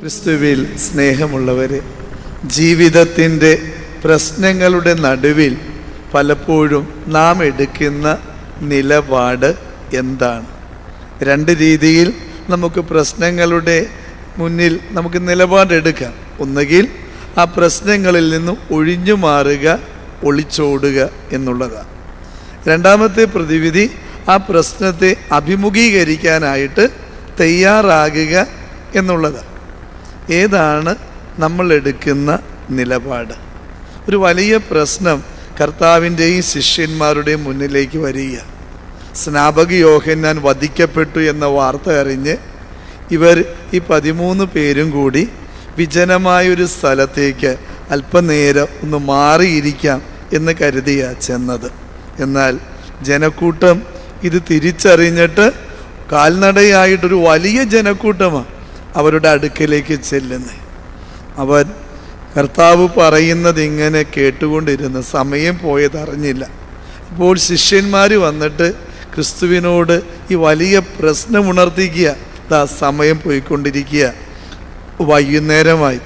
ക്രിസ്തുവിൽ സ്നേഹമുള്ളവരെ ജീവിതത്തിന്റെ പ്രശ്നങ്ങളുടെ നടുവിൽ പലപ്പോഴും നാം എടുക്കുന്ന നിലപാട് എന്താണ്? രണ്ട് രീതിയിൽ നമുക്ക് പ്രശ്നങ്ങളുടെ മുന്നിൽ നമുക്ക് നിലപാടെടുക്കാം. ഒന്നുകിൽ ആ പ്രശ്നങ്ങളിൽ നിന്നും ഒഴിഞ്ഞു മാറുക ഒളിച്ചോടുക എന്നുള്ളതാണ്. രണ്ടാമത്തെ പ്രതിവിധി ആ പ്രശ്നത്തെ അഭിമുഖീകരിക്കാനായിട്ട് തയ്യാറാകുക എന്നുള്ളതാണ്. ഏതാണ് നമ്മൾ എടുക്കുന്ന നിലപാട്? ഒരു വലിയ പ്രശ്നം കർത്താവിന്റെയും ശിഷ്യന്മാരുടെയും മുന്നിലേക്ക് വരിക. സ്നാപക യോഹന്നാൻ വധിക്കപ്പെട്ടു എന്ന വാർത്ത അറിഞ്ഞ് ഇവർ ഈ പതിമൂന്ന് പേരും കൂടി വിജനമായൊരു സ്ഥലത്തേക്ക് അല്പനേരം ഒന്ന് മാറിയിരിക്കാം എന്ന് കരുതിയ ചെന്നത്. എന്നാൽ ജനക്കൂട്ടം ഇത് തിരിച്ചറിഞ്ഞിട്ട് കാൽനടയായിട്ടൊരു വലിയ ജനക്കൂട്ടമാണ് അവരുടെ അടുക്കലേക്ക് ചെല്ലുന്നത് അവൻ കർത്താവ് പറയുന്നത് ഇങ്ങനെ കേട്ടുകൊണ്ടിരുന്ന് സമയം പോയതറിഞ്ഞില്ല. അപ്പോൾ ശിഷ്യന്മാർ വന്നിട്ട് ക്രിസ്തുവിനോട് ഈ വലിയ പ്രശ്നം ഉണർത്തിക്കുക. ദാ സമയം പോയിക്കൊണ്ടിരിക്കുക. വൈകുന്നേരമായി.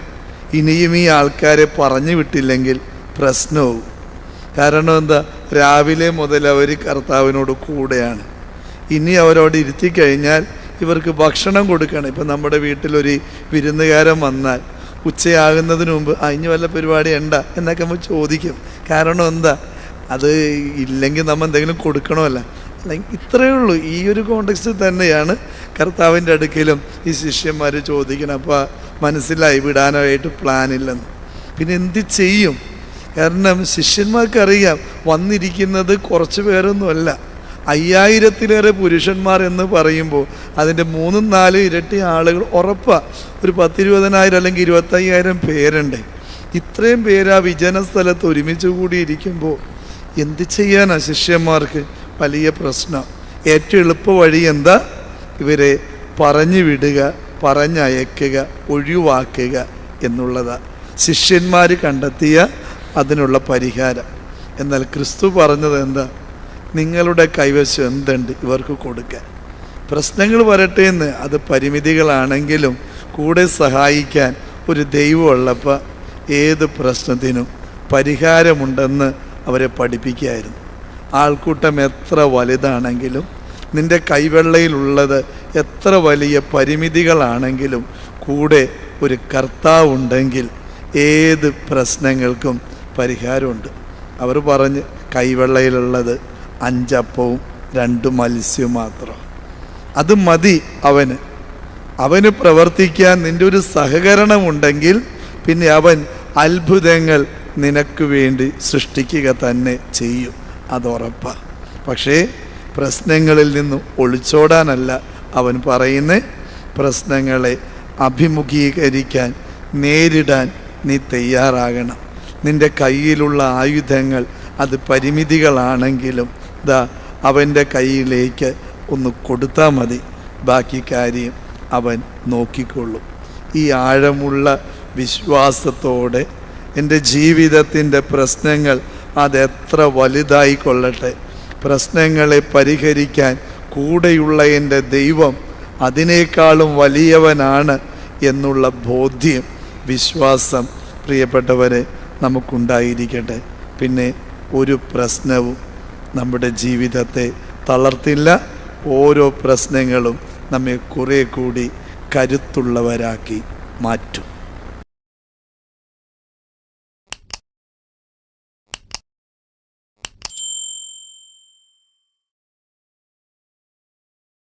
ഇനിയും ഈ ആൾക്കാരെ പറഞ്ഞു വിട്ടില്ലെങ്കിൽ പ്രശ്നവും. കാരണം എന്താ? രാവിലെ മുതൽ അവർ കർത്താവിനോട് കൂടെയാണ്. ഇനി അവരോട് ഇരുത്തി കഴിഞ്ഞാൽ ഇവർക്ക് ഭക്ഷണം കൊടുക്കണം. ഇപ്പം നമ്മുടെ വീട്ടിലൊരു വിരുന്നുകാരൻ വന്നാൽ ഉച്ചയാകുന്നതിന് മുമ്പ് അഞ്ഞു വല്ല പരിപാടി ഉണ്ട? എന്നൊക്കെ നമ്മൾ ചോദിക്കും. കാരണം എന്താ? അത് ഇല്ലെങ്കിൽ നമ്മൾ എന്തെങ്കിലും കൊടുക്കണമല്ല. അല്ലെങ്കിൽ ഇത്രയേ ഉള്ളൂ. ഈ ഒരു കോണ്ടെക്സ്റ്റ് തന്നെയാണ് കർത്താവിന്റെ അടുക്കലും ഈ ശിഷ്യന്മാർ ചോദിക്കണം അപ്പോൾ മനസ്സിലായി വിടാനായിട്ട് പ്ലാനില്ലെന്ന് പിന്നെ എന്ത് ചെയ്യും? കാരണം ശിഷ്യന്മാർക്കറിയാം വന്നിരിക്കുന്നത് കുറച്ച് പേരൊന്നുമല്ല. അയ്യായിരത്തിലേറെ പുരുഷന്മാർ എന്ന് പറയുമ്പോൾ അതിന്റെ മൂന്നും നാലും ഇരട്ടി ആളുകൾ ഉറപ്പാണ് ഒരു പത്തിരുപതിനായിരം അല്ലെങ്കിൽ ഇരുപത്തയ്യായിരം പേരുണ്ട്. ഇത്രയും പേര് ആ വിജന സ്ഥലത്ത് ഒരുമിച്ച് കൂടിയിരിക്കുമ്പോൾ എന്ത് ചെയ്യാനാ ശിഷ്യന്മാർക്ക്? വലിയ പ്രശ്നം. ഏറ്റവും എളുപ്പ വഴി എന്താ? ഇവരെ പറഞ്ഞു വിടുക പറഞ്ഞയക്കുക ഒഴിവാക്കുക എന്നുള്ളതാണ് ശിഷ്യന്മാർ കണ്ടെത്തിയ അതിനുള്ള പരിഹാരം. എന്നാൽ ക്രിസ്തു പറഞ്ഞത് എന്താ? നിങ്ങളുടെ കൈവശം എന്തുണ്ട് ഇവർക്ക് കൊടുക്കാൻ. പ്രശ്നങ്ങൾ വരട്ടെ എന്ന് അത് പരിമിതികളാണെങ്കിലും കൂടെ സഹായിക്കാൻ ഒരു ദൈവമുള്ളപ്പോൾ ഏത് പ്രശ്നത്തിനും പരിഹാരമുണ്ടെന്ന് അവരെ പഠിപ്പിക്കുകയായിരുന്നു. ആൾക്കൂട്ടം എത്ര വലുതാണെങ്കിലും നിന്റെ കൈവെള്ളയിലുള്ളത് എത്ര വലിയ പരിമിതികളാണെങ്കിലും കൂടെ ഒരു കർത്താവുണ്ടെങ്കിൽ ഏത് പ്രശ്നങ്ങൾക്കും പരിഹാരമുണ്ട്. അവർ പറഞ്ഞ് കൈവെള്ളയിലുള്ളത് അഞ്ചപ്പവും രണ്ട് മത്സ്യവും മാത്രം. അത് മതി അവന്. അവന് പ്രവർത്തിക്കാൻ നിന്റെ ഒരു സഹകരണമുണ്ടെങ്കിൽ പിന്നെ അവൻ അത്ഭുതങ്ങൾ നിനക്ക് വേണ്ടി സൃഷ്ടിക്കുക തന്നെ ചെയ്യും. അതുറപ്പാ പക്ഷേ പ്രശ്നങ്ങളിൽ നിന്ന് ഒളിച്ചോടാനല്ല അവൻ പറയുന്ന. പ്രശ്നങ്ങളെ അഭിമുഖീകരിക്കാൻ നേരിടാൻ നീ തയ്യാറാകണം. നിന്റെ കയ്യിലുള്ള ആയുധങ്ങൾ അത് പരിമിതികളാണെങ്കിലും ദാ അവന്റെ കയ്യിലേക്ക് ഒന്ന് കൊടുത്താൽ മതി. ബാക്കി കാര്യം അവൻ നോക്കിക്കൊള്ളും. ഈ ആഴമുള്ള വിശ്വാസത്തോടെ എന്റെ ജീവിതത്തിന്റെ പ്രശ്നങ്ങൾ അതെത്ര വലുതായിക്കൊള്ളട്ടെ. പ്രശ്നങ്ങളെ പരിഹരിക്കാൻ കൂടെയുള്ള എന്റെ ദൈവം അതിനേക്കാളും വലിയവനാണ് എന്നുള്ള ബോധ്യം വിശ്വാസം പ്രിയപ്പെട്ടവരെ നമുക്കുണ്ടായിരിക്കട്ടെ. പിന്നെ ഒരു പ്രശ്നവും നമ്മുടെ ജീവിതത്തെ തളർത്തില്ല. ഓരോ പ്രശ്നങ്ങളും നമ്മെ കുറേ കൂടി കരുത്തുള്ളവരാക്കി മാറ്റും.